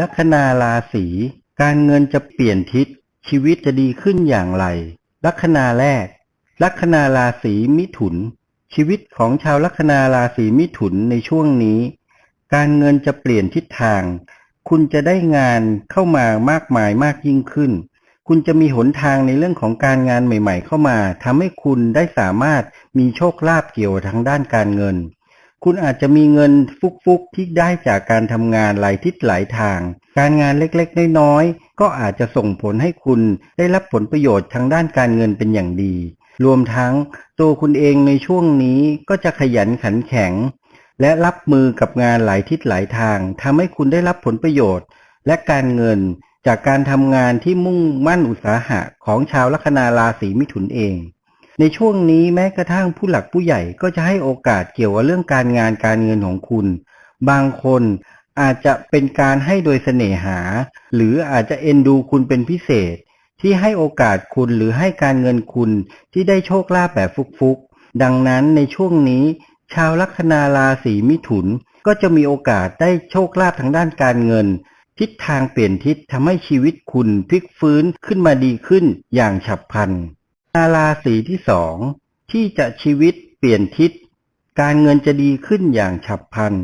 ลัคนาราศีการเงินจะเปลี่ยนทิศ ชีวิตจะดีขึ้นอย่างไร ลัคนาแรก ลัคนาราศีมิถุน ชีวิตของชาวลัคนาราศีมิถุนในช่วงนี้ การเงินจะเปลี่ยนทิศทาง คุณจะได้งานเข้ามามากมายมากยิ่งขึ้น คุณจะมีหนทางในเรื่องของการงานใหม่ ๆ เข้ามาทำให้คุณได้สามารถมีโชคลาภเกี่ยวทางด้านการเงิน คุณอาจจะมีเงินฟุกๆที่ได้จากการทำงานหลายทิศหลายทาง การงานเล็กๆ น้อยๆ ก็อาจจะส่งผลให้คุณได้รับผลประโยชน์ทางด้านการเงินเป็นอย่างดี รวมทั้งตัวคุณเองในช่วงนี้ก็จะขยันขันแข็ง และรับมือกับงานหลายทิศหลายทางทำให้คุณได้รับผลประโยชน์ และการเงินจากการทำงานที่มุ่งมั่นอุตสาหะของชาวลัคนาราศีมิถุนเอง ในช่วงนี้แม้กระทั่งผู้หลักผู้ใหญ่ก็จะให้โอกาสเกี่ยวกับเรื่องการงานการเงินของคุณ บางคนอาจจะเป็นการให้โดยเสน่หา หรืออาจจะเอ็นดูคุณเป็นพิเศษ ที่ให้โอกาสคุณหรือให้การเงินคุณที่ได้โชคลาภแบบฟุกๆ ดังนั้นในช่วงนี้ ชาวลัคนาราศีมิถุนก็จะมีโอกาสได้โชคลาภทางด้านการเงิน ทิศทางเปลี่ยนทิศทำให้ชีวิตคุณพลิกฟื้นขึ้นมาดีขึ้นอย่างฉับพลัน ราศีที่สองที่จะชีวิตเปลี่ยนทิศ การเงินจะดีขึ้นอย่างฉับพลัน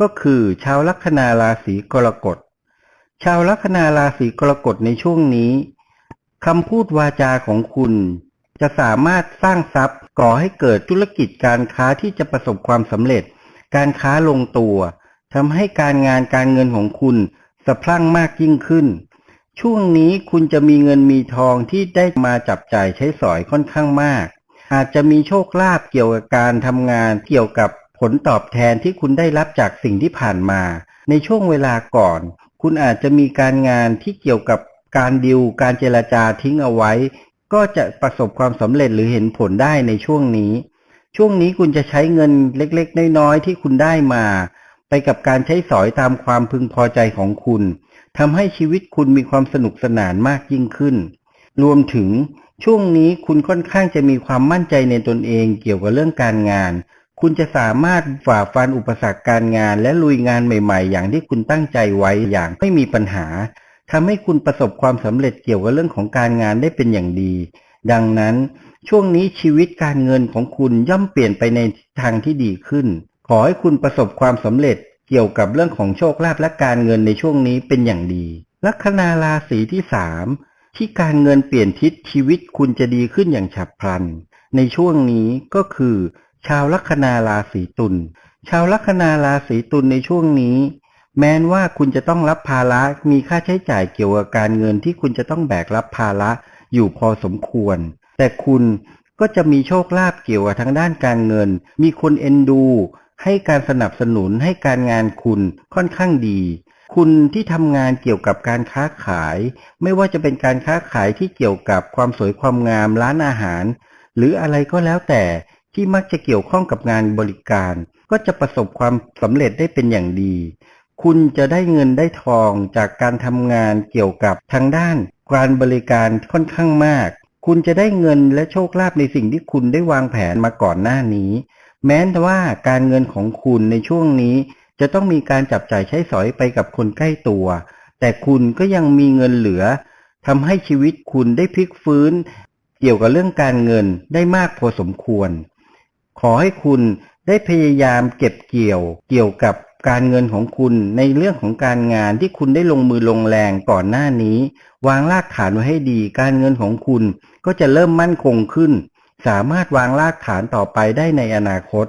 ก็คือชาวลัคนาราศีกรกฎ ชาวลัคนาราศีกรกฎในช่วงนี้คำพูดวาจาของคุณจะสามารถสร้างทรัพย์ก่อให้เกิดธุรกิจการค้าที่จะประสบความสำเร็จ การค้าลงตัวทำให้การงานการเงินของคุณสะพรั่งมากยิ่งขึ้น ช่วงนี้คุณจะมีเงินมีทองที่ได้มาจับจ่ายใช้สอยค่อนข้างมาก อาจจะมีโชคลาภเกี่ยวกับการทำงานเกี่ยวกับผลตอบแทนที่คุณได้รับจากสิ่งที่ผ่านมา ในช่วงเวลาก่อน คุณอาจจะมีการงานที่เกี่ยวกับการดิวการเจรจาทิ้งเอาไว้ ก็จะประสบความสำเร็จหรือเห็นผลได้ในช่วงนี้ ช่วงนี้คุณจะใช้เงินเล็กๆ น้อยๆ ที่คุณได้มา ไปกับการใช้สอยตามความพึงพอใจของคุณ ทำให้ชีวิตคุณมีความสนุกสนานมากยิ่งขึ้น รวมถึงช่วงนี้คุณค่อนข้างจะมีความมั่นใจในตนเองเกี่ยวกับเรื่องการงาน คุณจะสามารถฝ่าฟันอุปสรรคการงาน และลุยงานใหม่ๆ อย่างที่คุณตั้งใจไว้อย่างไม่มีปัญหาทำให้คุณประสบความสำเร็จเกี่ยวกับเรื่องของการงานได้เป็นอย่างดี ดังนั้น ช่วงนี้ชีวิตการเงินของคุณย่อมเปลี่ยนไปในทางที่ดีขึ้น ขอให้คุณประสบความสำเร็จ เกี่ยวกับเรื่องของโชคลาภและการเงินในช่วงนี้เป็นอย่างดี ลัคนาราศีที่สามที่การเงินเปลี่ยนทิศชีวิตคุณจะดีขึ้นอย่างฉับพลัน ในช่วงนี้ก็คือ ชาวลัคนาราศีตุลชาวลัคนาราศีตุลในช่วงนี้ แม้นว่าคุณจะต้องรับภาระมีค่าใช้จ่ายเกี่ยวกับการเงินที่คุณจะต้องแบกรับภาระอยู่พอสมควร แต่คุณก็จะมีโชคลาภเกี่ยวกับทางด้านการเงิน มีคนเอ็นดู ให้การสนับสนุนให้การงานคุณค่อนข้างดี คุณที่ทำงานเกี่ยวกับการค้าขาย ไม่ว่าจะเป็นการค้าขายที่เกี่ยวกับความสวยความงามร้านอาหาร หรืออะไรก็แล้วแต่ที่มักจะเกี่ยวข้องกับงานบริการ ก็จะประสบความสำเร็จได้เป็นอย่างดี คุณจะได้เงินได้ทองจากการทำงานเกี่ยวกับทางด้านการบริการค่อนข้างมาก คุณจะได้เงินและโชคลาภในสิ่งที่คุณได้วางแผนมาก่อนหน้านี้ แม้แต่ว่าการเงินของคุณในช่วงนี้ จะต้องมีการจับจ่ายใช้สอยไปกับคนใกล้ตัว แต่คุณก็ยังมีเงินเหลือทำให้ชีวิตคุณได้พลิกฟื้น เกี่ยวกับเรื่องการเงินได้มากพอสมควร ขอให้คุณได้พยายามเก็บเกี่ยวเกี่ยวกับการเงินของคุณในเรื่องของการงานที่คุณได้ลงมือลงแรงก่อนหน้านี้ วางรากฐานไว้ให้ดี การเงินของคุณก็จะเริ่มมั่นคงขึ้น สามารถวางรากฐานต่อไปได้ในอนาคต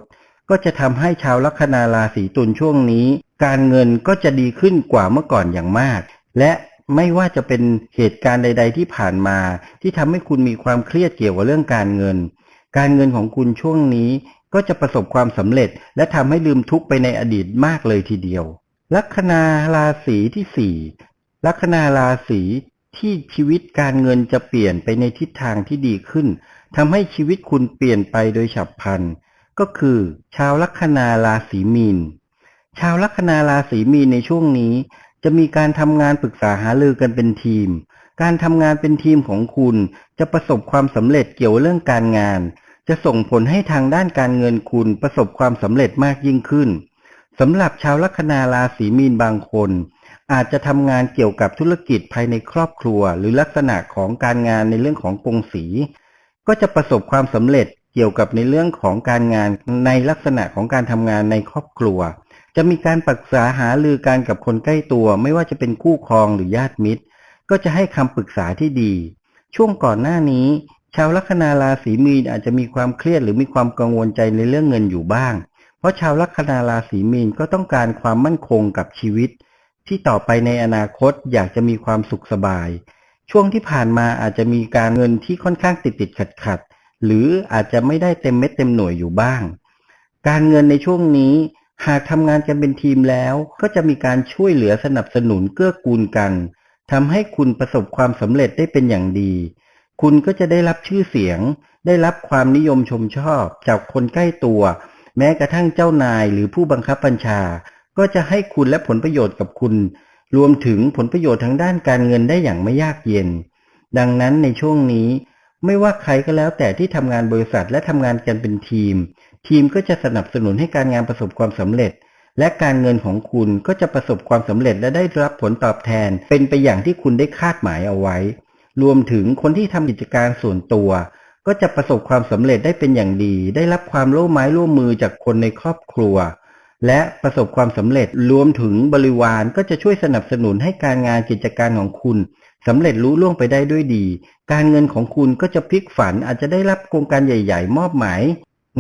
ก็จะทำให้ชาวลัคนาราศีตุลช่วงนี้ การเงินก็จะดีขึ้นกว่าเมื่อก่อนอย่างมาก และไม่ว่าจะเป็นเหตุการณ์ใด ๆ ที่ผ่านมา ที่ทำให้คุณมีความเครียดเกี่ยวกับเรื่องการเงิน การเงินของคุณช่วงนี้ก็จะประสบความสำเร็จ และทำให้ลืมทุกไปในอดีตมากเลยทีเดียว ลัคนาราศีที่สี่ลัคนาราศีที่ชีวิตการเงินจะเปลี่ยนไปในทิศทางที่ดีขึ้น ทำให้ชีวิตคุณเปลี่ยนไปโดยฉับพลัน ก็คือ ชาวลัคนาราศีมีน ชาวลัคนาราศีมีนในช่วงนี้ จะมีการทำงานปรึกษาหารือกันเป็นทีม การทำงานเป็นทีมของคุณจะประสบความสำเร็จเกี่ยวเรื่องการงาน จะส่งผลให้ทางด้านการเงินคุณประสบความสำเร็จมากยิ่งขึ้นสำหรับชาวลัคนาราศีมีนบางคน อาจจะทำงานเกี่ยวกับธุรกิจภายในครอบครัว หรือลักษณะของการงานในเรื่องของกงสี ก็จะประสบความสำเร็จเกี่ยวกับในเรื่องของการงานในลักษณะของการทำงานในครอบครัว จะมีการปรึกษาหารือกันกับคนใกล้ตัว ไม่ว่าจะเป็นคู่ครองหรือญาติมิตร ก็จะให้คำปรึกษาที่ดี ช่วงก่อนหน้านี้ ชาวลัคนาราศีมีนอาจจะมีความเครียดหรือมีความกังวลใจในเรื่องเงินอยู่บ้าง เพราะชาวลัคนาราศีมีนก็ต้องการความมั่นคงกับชีวิต ที่ต่อไปในอนาคตอยากจะมีความสุขสบาย ช่วงที่ผ่านมาอาจจะมีการเงินที่ค่อนข้างติดติดขัดขัดหรืออาจจะไม่ได้เต็มเม็ดเต็มหน่วยอยู่บ้าง การเงินในช่วงนี้หากทำงานกันเป็นทีมแล้วก็จะมีการช่วยเหลือสนับสนุนเกื้อกูลกันทำให้คุณประสบความสำเร็จได้เป็นอย่างดี คุณก็จะได้รับชื่อเสียง ได้รับความนิยมชมชอบ จากคนใกล้ตัว แม้กระทั่งเจ้านายหรือผู้บังคับบัญชา ก็จะให้คุณและผลประโยชน์กับคุณ รวมถึงผลประโยชน์ทางด้านการเงินได้อย่างไม่ยากเย็น ดังนั้นในช่วงนี้ไม่ว่าใครก็แล้วแต่ที่ทำงานบริษัทและทำงานกันเป็นทีม ทีมก็จะสนับสนุนให้การงานประสบความสำเร็จ และการเงินของคุณก็จะประสบความสำเร็จและได้รับผลตอบแทน เป็นไปอย่างที่คุณได้คาดหมายเอาไว้ รวมถึงคนที่ทำกิจการส่วนตัว ก็จะประสบความสำเร็จได้เป็นอย่างดี ได้รับความร่วมไม้ร่วมมือจากคนในครอบครัว และประสบความสำเร็จรวมถึงบริวารก็จะช่วยสนับสนุนให้การงานกิจการของคุณสำเร็จรู้ล่วงไปได้ด้วยดี การเงินของคุณก็จะพลิกฝันอาจจะได้รับโครงการใหญ่ ๆ มอบหมาย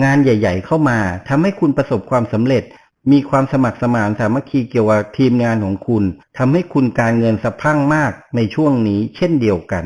งานใหญ่ ๆ เข้ามาทำให้คุณประสบความสำเร็จ มีความสมัครสมานสามัคคีเกี่ยวกับทีมงานของคุณทำให้คุณการเงินสะพั่งมากในช่วงนี้เช่นเดียวกัน